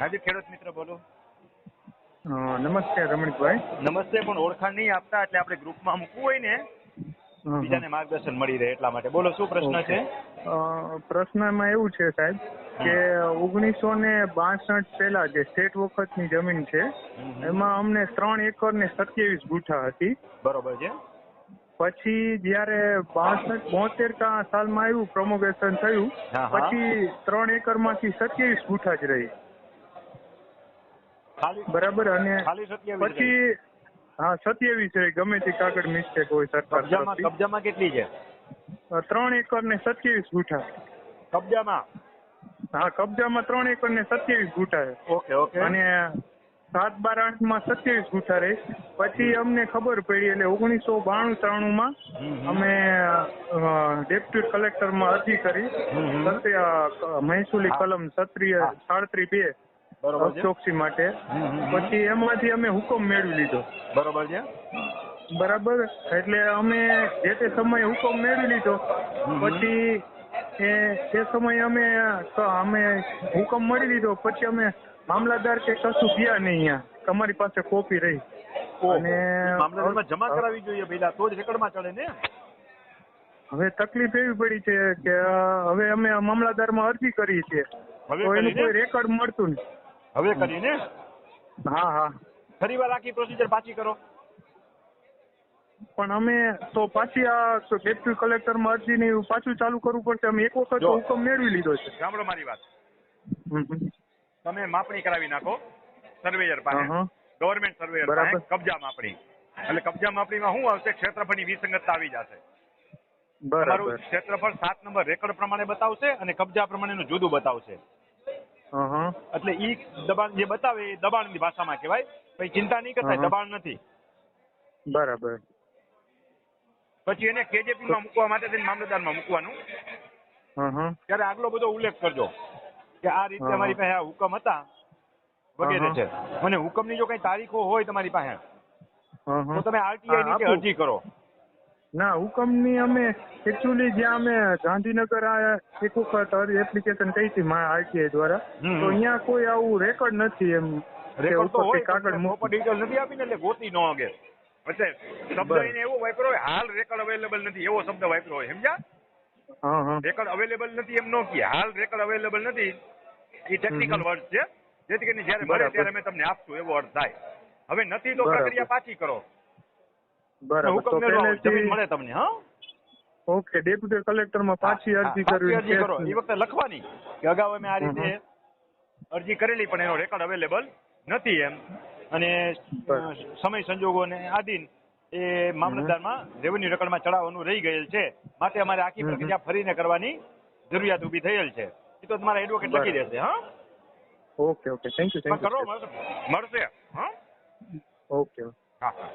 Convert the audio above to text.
હાજી ખેડૂત મિત્ર બોલો. નમસ્તે રમણીકભાઈ. નમસ્તે પણ ઓળખાણ નહીં આપતા એટલે આપણે ગ્રુપમાં મૂકવું હોય ને. બીજાને માર્ગદર્શન મળી રહે એટલા માટે. બોલો શું પ્રશ્ન છે? પ્રશ્નમાં એવું છે સાહેબ કે ઓગણીસો ને બાસઠ પહેલા જે સ્ટેટ વખતની જમીન છે એમાં અમને ત્રણ એકર ને સત્યાવીસ ગુઠા હતી. બરોબર છે. પછી જયારે બાસઠ બોતેર કા સાલમાં આવ્યું પ્રમોગેશન થયું. પછી ત્રણ એકરમાંથી સત્યાવીસ ગુઠા જ રહી. બરાબર અને. પછી હા સત્યાવીસ રહી. ગમે તે કાગળ મિસ્ટેક હોય સરકાર કબજામાં કેટલી છે? ત્રણ એકર ને સત્યાવીસ ગુઠા. કબજામાં? હા કબજામાં ત્રણ એકર ને સત્યાવીસ ગુઠા છે. Okay okay. અને સાત બાર આઠમાં સત્યાવીસ ગુઠા રહી. પછી અમને ખબર પડી એટલે ઓગણીસો બાણું ત્રાણું માં. અમે ડેપ્યુટી કલેક્ટરમાં અરજી કરી. મહેસૂલી કલમ સત્રીય સાડત્રી બે. બરોબર છે? ચોકસી માટે. પછી એમાંથી અમે હુકમ મેળવી લીધો. બરોબર છે? બરાબર? એટલે અમે જે તે સમયે હુકમ મેળવી લીધો પછી એ તે સમયે અમે અમે હુકમ મળી લીધો પછી અમે મામલતદાર કે કશું ગયા નહીં અહીંયા. તમારી પાસે કોપી રહી. અને મામલતદારમાં જમા કરાવી જોઈએ પેલા તો જ રેકર્ડમાં ચડે ને? હવે તકલીફ એવી પડી છે કે હવે અમે મામલતદારમાં અરજી કરી છે એનું કોઈ રેકોર્ડ મળતું નહીં. હવે કરીને હા હા. ફરી વાર આખી પ્રોસીજર પાછી કરો. પણ અમે તો પાછી આ ડેપ્યુટી કલેક્ટરમાં અરજી ને પાછું ચાલુ કરવું પડશે. અમે એક વખત. હુકમ મેળવી લીધો છે. સાંભળો મારી વાત. તમે માપણી કરાવી નાખો સર્વેયર પાસે. Government surveyor. પાસે કબજા માપણી. એટલે કબજા માપણીમાં શું આવશે? ક્ષેત્રફળની વિસંગતતા આવી જશે. બરાબર. તમારું ક્ષેત્રફળ સાત નંબર રેકર્ડ પ્રમાણે બતાવશે અને કબજા પ્રમાણેનું જુદું બતાવશે. એટલે ઈ દબાણ જે બતાવે એ દબાણની ભાષામાં કહેવાય. પછી ચિંતા નહીં કરતા દબાણ નથી. બરાબર. પછી એને કેજેપી માં મૂકવા માટે થઈને મામલતદારમાં મૂકવાનું. ત્યારે આગલો બધો ઉલ્લેખ કરજો કે આ રીતે. અમારી પાસે આ હુકમ હતા વગેરે. છે. અને હુકમની જો કઈ તારીખો હોય તમારી પાસે. તો તમે આરટીઆઈ ની અરજી કરો. ના હુકમની અમે એકચ્યુઅલી જ્યાં અમે ગાંધીનગર આ એક વખત એપ્લિકેશન કરી હતી મારા આરટીઆઈ દ્વારા તો અહીંયા કોઈ આવું રેકોર્ડ નથી એમ રેકોર્ડ તો હોય કાગળ કાગળ ડિટેલ નથી આપીને એટલે ગોતી નો અગે એટલે શબ્દ એને એવો વાપરો હોય હાલ રેકર્ડ અવેલેબલ નથી એવો શબ્દ વાપરો હોય સમજ્યા? હા હા. રેકર્ડ અવેલેબલ નથી એમ ન કહે. હાલ રેકર્ડ અવેલેબલ નથી. એ ટેકનિકલ વર્ડ છે. જેથી કરીને જ્યારે મળે ત્યારે અમે તમને આપશું એવો અર્થ થાય. હવે નથી તો પ્રક્રિયા પાછી કરો. બરાબર. જમીન મળે તમને હા? ઓકે ડેપ્યુટી કલેક્ટરમાં પાછી અરજી કરવી અરજી કરો. એ વખતે લખવાની કે અગાઉ અમે આ રીતે અરજી કરેલી પણ એનો રેકોર્ડ અવેલેબલ નથી એમ. અને સમય સંજોગોને આધીન એ મામલતદારમાં રેવન્યુ રેકોર્ડમાં ચડાવવાનું રહી ગયેલ છે. માટે અમારે આખી. પ્રક્રિયા ફરીને કરવાની જરૂરિયાત ઊભી થયેલ છે. એ તો તમારા એડવોકેટ લખી દેશે હા? Okay okay. Thank you thank કરો યુ મળશે મળશે. હા? ઓકે. હા હા.